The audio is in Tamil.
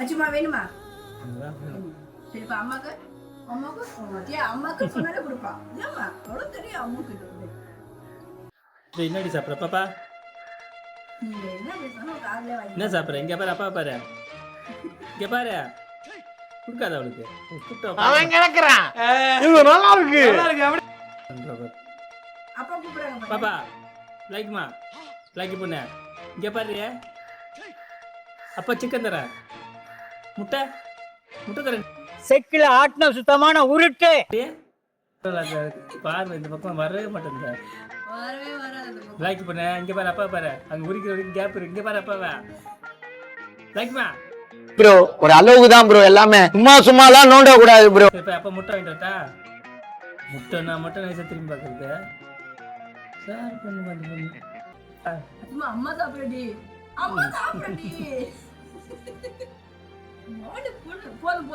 அச்சுமா வேணுமா? சரி இப்ப அம்மாக்கு? அம்மாக்கு? சொன்னாலே கொடுப்பா. இல்லம்மா எவ்வளவு தெரியும். டேய், என்னடி சாப்பிட்ற பாப்பா? என்ன சாப்பிட்ற? இங்கே பாரு அப்பா பாரு. இங்கே பாரு. கொடுக்காத அவளுக்கு. அவன் கிடக்குறான். இது நல்லா இருக்கு. அப்பா கூப்பிடுறாங்க. பாப்பா லைக்மா லைக் பண்ணு. இங்கே பாரு. அப்பா சிக்கன் தரேன். முட்டை. முட்டை தரேன். செக்கில் ஆட்டின சுத்தமான உருட்டு. பார்வை இந்த பக்கம் வரவே மாட்டேங்குது. வரவே வராது அந்த பக்கம். லைக் பண்ணு இங்கே பாரு அப்பா பாரு. அங்கே உரிக்கிற வரைக்கும் கேப் இருக்கு. இங்கே பாரு அப்பாவை. லைக்மா ப்ரோ ஒரு அளவுக்கு தான் ப்ரோ எல்லாமே. சும்மா சும்மாலாம் நோண்ட கூடாது ப்ரோ இப்போ அப்பா முட்டை வாங்கிட்டு முட்டைன்னா முட்டை நைஸாக திரும்பி பார்க்குறது சார் பண்ணு பண்ணு அம்மா அம்மா சாப்பிடுடி அம்மா சாப்பிடுடி বলব